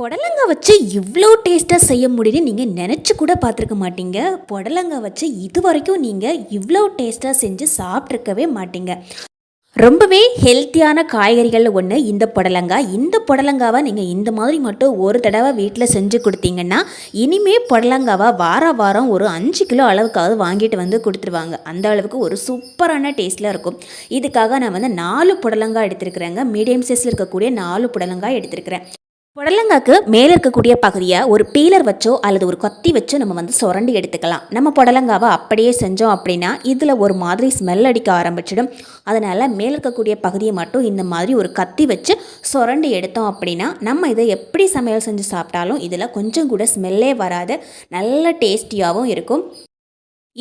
புடலங்காய் வச்சு இவ்வளோ டேஸ்ட்டாக செய்ய முடியும்னு நீங்கள் நினச்சி கூட பார்த்துருக்க மாட்டீங்க. புடலங்காய் வச்சு இது வரைக்கும் நீங்கள் இவ்வளோ டேஸ்ட்டாக செஞ்சு சாப்பிட்ருக்கவே மாட்டீங்க. ரொம்பவே ஹெல்த்தியான காய்கறிகளில் ஒன்று இந்த புடலங்காய். இந்த புடலங்காவை நீங்கள் இந்த மாதிரி மட்டும் ஒரு தடவை வீட்டில் செஞ்சு கொடுத்தீங்கன்னா இனிமே புடலங்காவை வார வாரம் ஒரு அஞ்சு கிலோ அளவுக்காவது வாங்கிட்டு வந்து கொடுத்துருவாங்க. அந்த அளவுக்கு ஒரு சூப்பரான டேஸ்ட்டில் இருக்கும். இதுக்காக நான் வந்து நாலு புடலங்காய் எடுத்திருக்கிறேங்க. மீடியம் சைஸில் இருக்கக்கூடிய நாலு புடலங்காய் எடுத்திருக்கிறேன். புடலங்காக்கு மேலே இருக்கக்கூடிய பகுதியை ஒரு பீலர் வச்சோ அல்லது ஒரு கத்தி வச்சோ நம்ம வந்து சுரண்டி எடுத்துக்கலாம். நம்ம புடலங்காவை அப்படியே செஞ்சோம் அப்படின்னா இதில் ஒரு மாதிரி ஸ்மெல் அடிக்க ஆரம்பிச்சிடும். அதனால் மேலே இருக்கக்கூடிய பகுதியை மட்டும் இந்த மாதிரி ஒரு கத்தி வச்சு சுரண்டி எடுத்தோம் அப்படின்னா நம்ம இதை எப்படி சமையல் செஞ்சு சாப்பிட்டாலும் இதில் கொஞ்சம் கூட ஸ்மெல்லே வராது. நல்ல டேஸ்டியாகவும் இருக்கும்.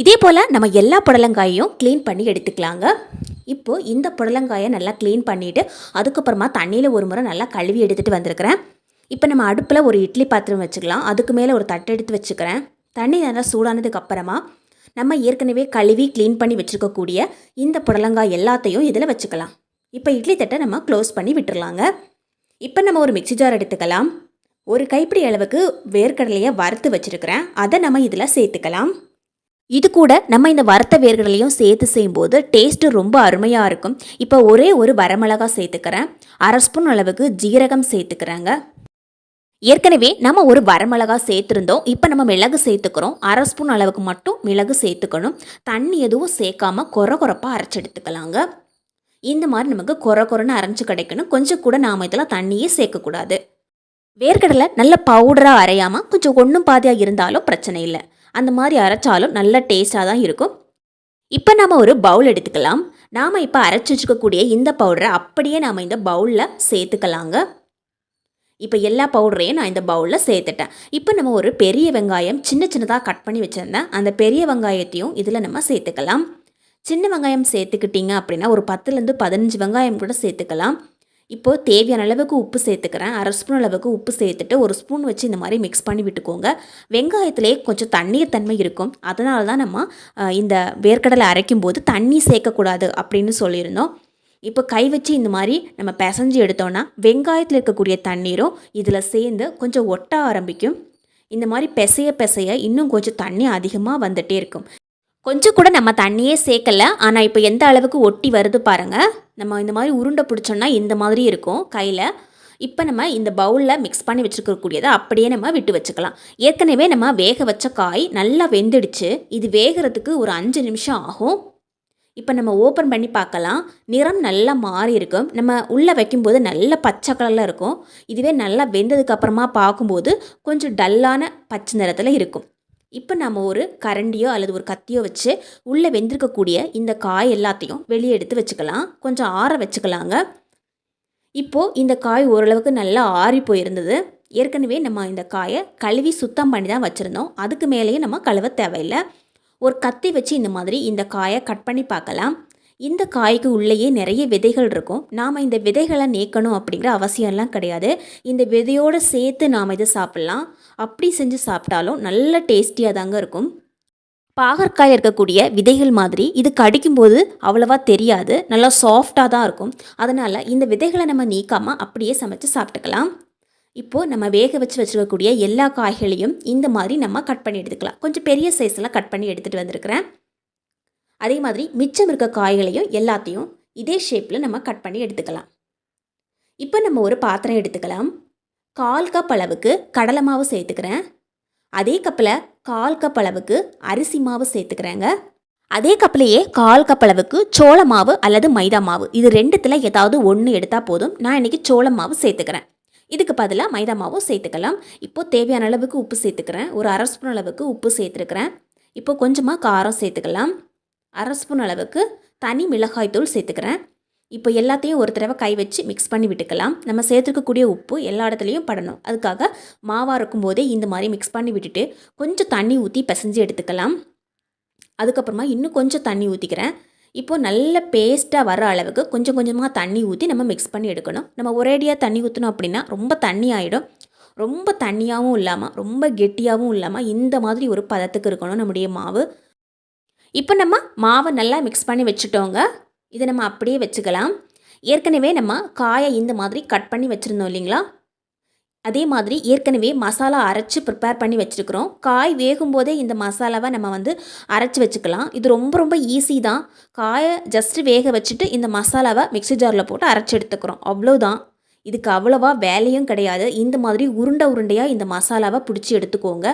இதே போல் நம்ம எல்லா புடலங்காயையும் க்ளீன் பண்ணி எடுத்துக்கலாங்க. இப்போது இந்த புடலங்காயை நல்லா க்ளீன் பண்ணிவிட்டு அதுக்கப்புறமா தண்ணியில் ஒரு முறை நல்லா கழுவி எடுத்துகிட்டு வந்திருக்கிறேன். இப்போ நம்ம அடுப்பில் ஒரு இட்லி பாத்திரம் வச்சுக்கலாம். அதுக்கு மேலே ஒரு தட்டை எடுத்து வச்சுக்கிறேன். தண்ணி நல்லா சூடானதுக்கு அப்புறமா நம்ம ஏற்கனவே கழுவி க்ளீன் பண்ணி வச்சுருக்கக்கூடிய இந்த புடலங்காய் எல்லாத்தையும் இதில் வச்சுக்கலாம். இப்போ இட்லி தட்டை நம்ம க்ளோஸ் பண்ணி விட்டுடலாங்க இப்போ நம்ம ஒரு மிக்ஸி ஜார் எடுத்துக்கலாம். ஒரு கைப்பிடி அளவுக்கு வேர்க்கடலையை வறுத்து வச்சுருக்கிறேன். அதை நம்ம இதில் சேர்த்துக்கலாம். இது கூட நம்ம இந்த வறுத்த வேர்களையும் சேர்த்து செய்யும்போது டேஸ்ட்டு ரொம்ப அருமையாக இருக்கும். இப்போ ஒரே ஒரு வரமிளகா சேர்த்துக்கிறேன். அரை ஸ்பூன் அளவுக்கு ஜீரகம் சேர்த்துக்கிறேங்க. ஏற்கனவே நம்ம ஒரு வரமிளகா சேர்த்துருந்தோம். இப்போ நம்ம மிளகு சேர்த்துக்கிறோம். அரை ஸ்பூன் அளவுக்கு மட்டும் மிளகு சேர்த்துக்கணும். தண்ணி எதுவும் சேர்க்காம கொர கொரப்பாக அரைச்சி எடுத்துக்கலாங்க. இந்த மாதிரி நமக்கு கொர கொரன்னு அரைஞ்சு கிடைக்கணும். கொஞ்சம் கூட நாம் இதில் தண்ணியே சேர்க்கக்கூடாது. வேர்க்கடலை நல்ல பவுடராக அரையாமல் கொஞ்சம் ஒன்றும் பாதியாக இருந்தாலும் பிரச்சனை இல்லை. அந்த மாதிரி அரைச்சாலும் நல்ல டேஸ்ட்டாக தான் இருக்கும். இப்போ நாம் ஒரு பவுல் எடுத்துக்கலாம். நாம் இப்போ அரைச்சி வச்சுக்கக்கூடிய இந்த பவுடரை அப்படியே நாம் இந்த பவுலில் சேர்த்துக்கலாங்க. இப்போ எல்லா பவுடரையும் நான் இந்த பவுலில் சேர்த்துட்டேன். இப்போ நம்ம ஒரு பெரிய வெங்காயம் சின்ன சின்னதாக கட் பண்ணி வச்சுருந்தேன் அந்த பெரிய வெங்காயத்தையும் இதில் நம்ம சேர்த்துக்கலாம். சின்ன வெங்காயம் சேர்த்துக்கிட்டிங்க அப்படின்னா ஒரு பத்துலேருந்து பதினஞ்சு வெங்காயம் கூட சேர்த்துக்கலாம். இப்போது தேவையான அளவுக்கு உப்பு சேர்த்துக்கிறேன். அரை ஸ்பூன் அளவுக்கு உப்பு சேர்த்துட்டு ஒரு ஸ்பூன் வச்சு இந்த மாதிரி மிக்ஸ் பண்ணி விட்டுக்கோங்க. வெங்காயத்திலே கொஞ்சம் தண்ணீர் தன்மை இருக்கும். அதனால தான் நம்ம இந்த வேர்க்கடலை அரைக்கும் போது தண்ணி சேர்க்கக்கூடாது அப்படின்னு சொல்லியிருந்தோம். இப்போ கை வச்சு இந்த மாதிரி நம்ம பிசைஞ்சு எடுத்தோன்னா வெங்காயத்தில் இருக்கக்கூடிய தண்ணீரும் இதில் சேர்ந்து கொஞ்சம் ஒட்ட ஆரம்பிக்கும். இந்த மாதிரி பிசைய பிசைய இன்னும் கொஞ்சம் தண்ணி அதிகமாக வந்துகிட்டே இருக்கும். கொஞ்சம் கூட நம்ம தண்ணியே சேர்க்கல ஆனால் இப்போ எந்த அளவுக்கு ஒட்டி வருது பாருங்கள் நம்ம இந்த மாதிரி உருண்டை பிடிச்சோன்னா இந்த மாதிரி இருக்கும் கையில். இப்போ நம்ம இந்த பவுலில் மிக்ஸ் பண்ணி வச்சுருக்கக்கூடியதை அப்படியே நம்ம விட்டு வச்சுக்கலாம். ஏற்கனவே நம்ம வேக வச்ச காய் நல்லா வெந்துடுச்சு. இது வேகிறதுக்கு ஒரு அஞ்சு நிமிஷம் ஆகும். இப்போ நம்ம ஓப்பன் பண்ணி பார்க்கலாம். நிறம் நல்லா மாறி இருக்கும். நம்ம உள்ளே வைக்கும்போது நல்ல பச்சை கலரில் இருக்கும். இதுவே நல்லா வெந்ததுக்கப்புறமா பார்க்கும்போது கொஞ்சம் டல்லான பச்சை நிறத்தில் இருக்கும். இப்போ நம்ம ஒரு கரண்டியோ அல்லது ஒரு கத்தியோ வச்சு உள்ளே வெந்திருக்கக்கூடிய இந்த காய் எல்லாத்தையும் வெளியே எடுத்து வச்சுக்கலாம். கொஞ்சம் ஆற வச்சுக்கலாங்க. இப்போது இந்த காய் ஓரளவுக்கு நல்லா ஆறி போயிருந்தது. ஏற்கனவே நம்ம இந்த காயை கழுவி சுத்தம் பண்ணி தான் வச்சுருந்தோம். அதுக்கு மேலேயும் நம்ம கழுவ தேவையில்லை. ஒரு கத்தி வச்சு இந்த மாதிரி இந்த காயை கட் பண்ணி பார்க்கலாம். இந்த காய்க்கு உள்ளேயே நிறைய விதைகள் இருக்கும். நாம் இந்த விதைகளை நீக்கணும் அப்படிங்கிற அவசியம்லாம் கிடையாது. இந்த விதையோடு சேர்த்து நாம் இதை சாப்பிட்லாம். அப்படி செஞ்சு சாப்பிட்டாலும் நல்ல டேஸ்டியாக தாங்க இருக்கும். பாகற்காய் இருக்கக்கூடிய விதைகள் மாதிரி இது கடிக்கும்போது அவ்வளவா தெரியாது. நல்லா சாஃப்டாக தான் இருக்கும். அதனால் இந்த விதைகளை நம்ம நீக்காமல் அப்படியே சமைச்சு சாப்பிட்டுக்கலாம். இப்போது நம்ம வேக வச்சு வச்சுருக்கக்கூடிய எல்லா காய்களையும் இந்த மாதிரி நம்ம கட் பண்ணி எடுத்துக்கலாம். கொஞ்சம் பெரிய சைஸில் கட் பண்ணி எடுத்துகிட்டு வந்திருக்கிறேன். அதே மாதிரி மிச்சம் இருக்க காய்களையும் எல்லாத்தையும் இதே ஷேப்பில் நம்ம கட் பண்ணி எடுத்துக்கலாம். இப்போ நம்ம ஒரு பாத்திரம் எடுத்துக்கலாம். கால் கப் அளவுக்கு கடலை மாவு சேர்த்துக்கிறேன். அதே கப்பில் கால் கப் அளவுக்கு அரிசி மாவு சேர்த்துக்கிறேங்க. அதே கப்பிலேயே கால் கப் அளவுக்கு சோள மாவு அல்லது மைதா மாவு. இது ரெண்டுத்தில் ஏதாவது ஒன்று எடுத்தால் போதும். நான் இன்றைக்கி சோள மாவு சேர்த்துக்கிறேன். இதுக்கு பதிலாக மைதா மாவும் சேர்த்துக்கலாம். இப்போ தேவையான அளவுக்கு உப்பு சேர்த்துக்கிறேன். ஒரு அரை ஸ்பூன் அளவுக்கு உப்பு சேர்த்துருக்கிறேன். இப்போ கொஞ்சமாக காரம் சேர்த்துக்கலாம். அரை ஸ்பூன் அளவுக்கு தனி மிளகாய் தூள் சேர்த்துக்கிறேன். இப்போ எல்லாத்தையும் ஒரு தடவை கை வச்சு மிக்ஸ் பண்ணி விட்டுக்கலாம். நம்ம சேர்த்துக்கக்கூடிய உப்பு எல்லா இடத்துலையும் படணும். அதுக்காக மாவாக இருக்கும்போதே இந்த மாதிரி மிக்ஸ் பண்ணி விட்டுட்டு கொஞ்சம் தண்ணி ஊற்றி பிசைஞ்சு எடுத்துக்கலாம். அதுக்கப்புறமா இன்னும் கொஞ்சம் தண்ணி ஊற்றிக்கிறேன் இப்போது நல்ல பேஸ்ட்டாக வர அளவுக்கு கொஞ்சம் கொஞ்சமாக தண்ணி ஊற்றி நம்ம மிக்ஸ் பண்ணி எடுக்கணும். நம்ம ஒரேடியாக தண்ணி ஊற்றணும் அப்படின்னா ரொம்ப தண்ணி ஆகிடும் ரொம்ப தண்ணியாகவும் இல்லாமல் ரொம்ப கெட்டியாகவும் இல்லாமல் இந்த மாதிரி ஒரு பதத்துக்கு இருக்கணும் நம்முடைய மாவு. இப்போ நம்ம மாவை நல்லா மிக்ஸ் பண்ணி வச்சுட்டோங்க. இதை நம்ம அப்படியே வச்சுக்கலாம். ஏற்கனவே நம்ம காயை இந்த மாதிரி கட் பண்ணி வச்சுருந்தோம் இல்லைங்களா? அதே மாதிரி ஏற்கனவே மசாலா அரைச்சி ப்ரிப்பேர் பண்ணி வச்சுருக்கிறோம். காய் வேகும் போதே இந்த மசாலாவை நம்ம வந்து அரைச்சி வச்சுக்கலாம். இது ரொம்ப ரொம்ப ஈஸி தான். காயை ஜஸ்ட்டு வேக வச்சுட்டு இந்த மசாலாவை மிக்ஸி ஜாரில் போட்டு அரைச்சி எடுத்துக்கிறோம். அவ்வளோதான் இதுக்கு அவ்வளோவா வேலையும் கிடையாது. இந்த மாதிரி உருண்டை உருண்டையாக இந்த மசாலாவை பிடிச்சி எடுத்துக்கோங்க.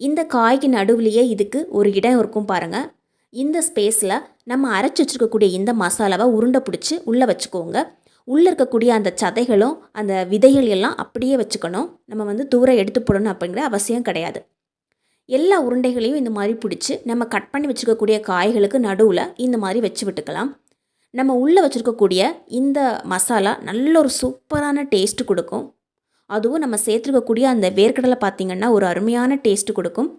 இந்த காய்க்கு நடுவுலையே இதுக்கு ஒரு இடம் இருக்கும் பாருங்கள் இந்த ஸ்பேஸில் நம்ம அரைச்சி வச்சுருக்கக்கூடிய இந்த மசாலாவை உருண்டை பிடிச்சி உள்ளே வச்சுக்கோங்க. உள்ளே இருக்கக்கூடிய அந்த சதைகளும் அந்த விதைகள் எல்லாம் அப்படியே வச்சுக்கணும். நம்ம வந்து தூரம் எடுத்து போடணும் அப்படிங்கிற அவசியம் கிடையாது. எல்லா உருண்டைகளையும் இந்த மாதிரி பிடிச்சி நம்ம கட் பண்ணி வச்சுருக்கக்கூடிய காய்களுக்கு நடுவில் இந்த மாதிரி வச்சு விட்டுக்கலாம். நம்ம உள்ளே வச்சுருக்கக்கூடிய இந்த மசாலா நல்ல ஒரு சூப்பரான டேஸ்ட்டு கொடுக்கும். அதுவும் நம்ம சேர்த்துருக்கக்கூடிய அந்த வேர்க்கடலை பார்த்திங்கன்னா ஒரு அருமையான டேஸ்ட்டு கொடுக்கும்.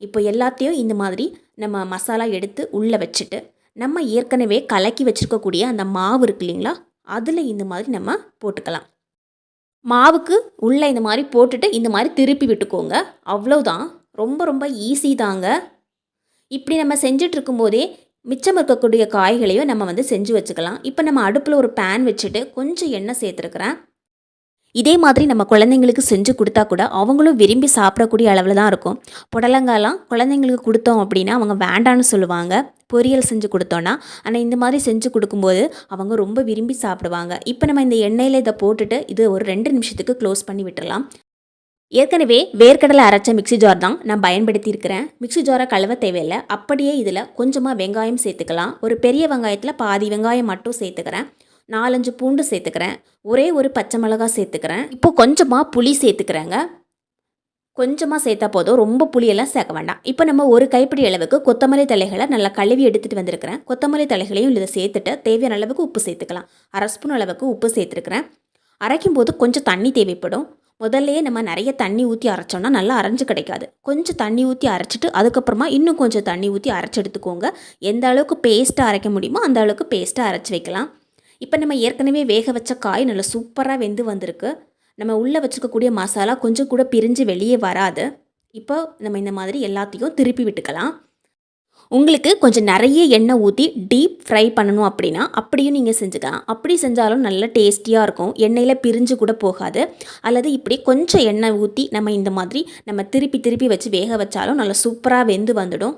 இப்போ எல்லாத்தையும் இந்த மாதிரி நம்ம மசாலா எடுத்து உள்ளே வச்சுட்டு நம்ம ஏற்கனவே கலக்கி வச்சுருக்கக்கூடிய அந்த மாவு இருக்கு இல்லைங்களா அதில் இந்த மாதிரி நம்ம போட்டுக்கலாம். மாவுக்கு உள்ளே இந்த மாதிரி போட்டுட்டு இந்த மாதிரி திருப்பி விட்டுக்கோங்க. அவ்வளோதான் ரொம்ப ரொம்ப ஈஸி தாங்க. இப்படி நம்ம செஞ்சிட்ருக்கும்போதே மிச்சம் இருக்கக்கூடிய காய்களையும் நம்ம வந்து செஞ்சு வச்சுக்கலாம். இப்போ நம்ம அடுப்பில் ஒரு பேன் வச்சுட்டு கொஞ்சம் எண்ணெய் சேர்த்துருக்குறேன். இதே மாதிரி நம்ம குழந்தைங்களுக்கு செஞ்சு கொடுத்தா கூட அவங்களும் விரும்பி சாப்பிடக்கூடிய அளவில் தான் இருக்கும். புடலங்காலாம் குழந்தைங்களுக்கு கொடுத்தோம் அப்படின்னா அவங்க வேண்டான்னு சொல்லுவாங்க. பொரியல் செஞ்சு கொடுத்தோன்னா ஆனால் இந்த மாதிரி செஞ்சு கொடுக்கும்போது அவங்க ரொம்ப விரும்பி சாப்பிடுவாங்க. இப்போ நம்ம இந்த எண்ணெயில் இதை போட்டுட்டு இது ஒரு ரெண்டு நிமிஷத்துக்கு க்ளோஸ் பண்ணி விட்டுடலாம் ஏற்கனவே வேர்க்கடலை அரைச்ச மிக்ஸி ஜார் தான் நான் பயன்படுத்தி இருக்கிறேன் மிக்ஸி ஜாரை கழுவ தேவையில்லை. அப்படியே இதில் கொஞ்சமாக வெங்காயம் சேர்த்துக்கலாம். ஒரு பெரிய வெங்காயத்தில் பாதி வெங்காயம் மட்டும் சேர்த்துக்கிறேன். நாலஞ்சு பூண்டு சேர்த்துக்கிறேன். ஒரே ஒரு பச்சை மிளகாய் சேர்த்துக்கிறேன். இப்போ கொஞ்சமாக புளி சேர்த்துக்கிறேங்க. கொஞ்சமாக சேர்த்தா போதும். ரொம்ப புளியெல்லாம் சேர்க்க வேண்டாம். இப்போ நம்ம ஒரு கைப்பிடி அளவுக்கு கொத்தமல்லி தலைகளை நல்லா கழுவி எடுத்துகிட்டு வந்திருக்கிறேன். கொத்தமல்லி தலைகளையும் இதை சேர்த்துட்டு தேவையான அளவுக்கு உப்பு சேர்த்துக்கலாம். அரை ஸ்பூன் அளவுக்கு உப்பு சேர்த்துருக்கிறேன். அரைக்கும் போது கொஞ்சம் தண்ணி தேவைப்படும். முதல்லையே நம்ம நிறைய தண்ணி ஊற்றி அரைச்சோன்னா நல்லா அரைஞ்சு கிடைக்காது. கொஞ்சம் தண்ணி ஊற்றி அரைச்சிட்டு அதுக்கப்புறமா இன்னும் கொஞ்சம் தண்ணி ஊற்றி அரைச்சி எடுத்துக்கோங்க. எந்த அளவுக்கு பேஸ்ட்டாக அரைக்க முடியுமோ அந்த அளவுக்கு பேஸ்ட்டாக அரைச்சி வைக்கலாம். இப்போ நம்ம ஏற்கனவே வேக வச்ச காய் நல்லா சூப்பராக வெந்து வந்திருக்கு. நம்ம உள்ளே வச்சுருக்கக்கூடிய மசாலா கொஞ்சம் கூட பிரிஞ்சு வெளியே வராது. இப்போ நம்ம இந்த மாதிரி எல்லாத்தையும் திருப்பி விட்டுக்கலாம். உங்களுக்கு கொஞ்சம் நிறைய எண்ணெய் ஊற்றி டீப் ஃப்ரை பண்ணணும் அப்படின்னா அப்படியும் நீங்கள் செஞ்சுக்கலாம். அப்படி செஞ்சாலும் நல்ல டேஸ்டியாக இருக்கும். எண்ணெயில் பிரிஞ்சு கூட போகாது. அல்லது இப்படி கொஞ்சம் எண்ணெய் ஊற்றி நம்ம இந்த மாதிரி நம்ம திருப்பி திருப்பி வச்சு வேக வச்சாலும் நல்லா சூப்பராக வெந்து வந்துடும்.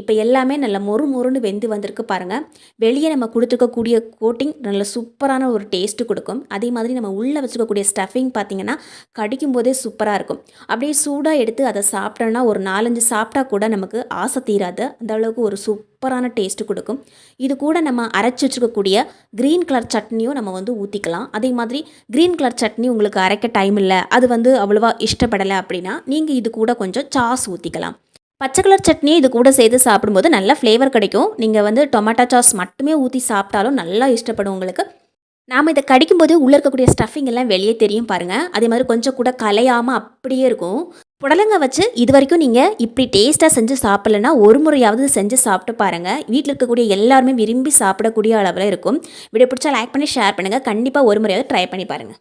இப்போ எல்லாமே நல்ல மொறு மொறுன்னு வெந்து வந்திருக்கு பாருங்கள் வெளியே நம்ம கொடுத்துருக்கக்கூடிய கோட்டிங் நல்ல சூப்பரான ஒரு டேஸ்ட்டு கொடுக்கும். அதே மாதிரி நம்ம உள்ளே வச்சுருக்கக்கூடிய ஸ்டஃபிங் பார்த்திங்கன்னா கடிக்கும் போதே சூப்பராக இருக்கும். அப்படியே சூடாக எடுத்து அதை சாப்பிட்டோன்னா ஒரு நாலஞ்சு சாப்பிட்டா கூட நமக்கு ஆசை தீராது. அந்த அளவுக்கு ஒரு சூப்பரான டேஸ்ட்டு கொடுக்கும். இது கூட நம்ம அரைச்சி வச்சுருக்கக்கூடிய க்ரீன் கலர் சட்னியும் நம்ம வந்து ஊற்றிக்கலாம் அதே மாதிரி க்ரீன் கலர் சட்னி உங்களுக்கு அரைக்க டைம் இல்லை அது வந்து அவ்வளோவா இஷ்டப்படலை அப்படின்னா நீங்கள் இது கூட கொஞ்சம் சாஸ் ஊற்றிக்கலாம் பச்சை கலர் சட்னியும் இது கூட சேர்த்து சாப்பிடும்போது நல்ல ஃப்ளேவர் கிடைக்கும். நீங்கள் வந்து டொமேட்டோ சாஸ் மட்டுமே ஊற்றி சாப்பிட்டாலும் நல்லா இஷ்டப்படும் உங்களுக்கு. நாம் இதை கடிக்கும்போது உள்ளே இருக்கக்கூடிய ஸ்டஃபிங் எல்லாம் வெளியே தெரியும் பாருங்கள் அதே மாதிரி கொஞ்சம் கூட கலையாமல் அப்படியே இருக்கும். புடலங்க வச்சு இது வரைக்கும் நீங்கள் இப்படி டேஸ்ட்டாக செஞ்சு சாப்பிட்லன்னா ஒரு முறையாவது செஞ்சு சாப்பிட்டு பாருங்கள் வீட்டில் இருக்கக்கூடிய எல்லாருமே விரும்பி சாப்பிடக்கூடிய அளவில் இருக்கும். வீடியோ பிடிச்சா லைக் பண்ணி ஷேர் பண்ணுங்கள் கண்டிப்பாக ஒரு முறையாவது ட்ரை பண்ணி பாருங்கள்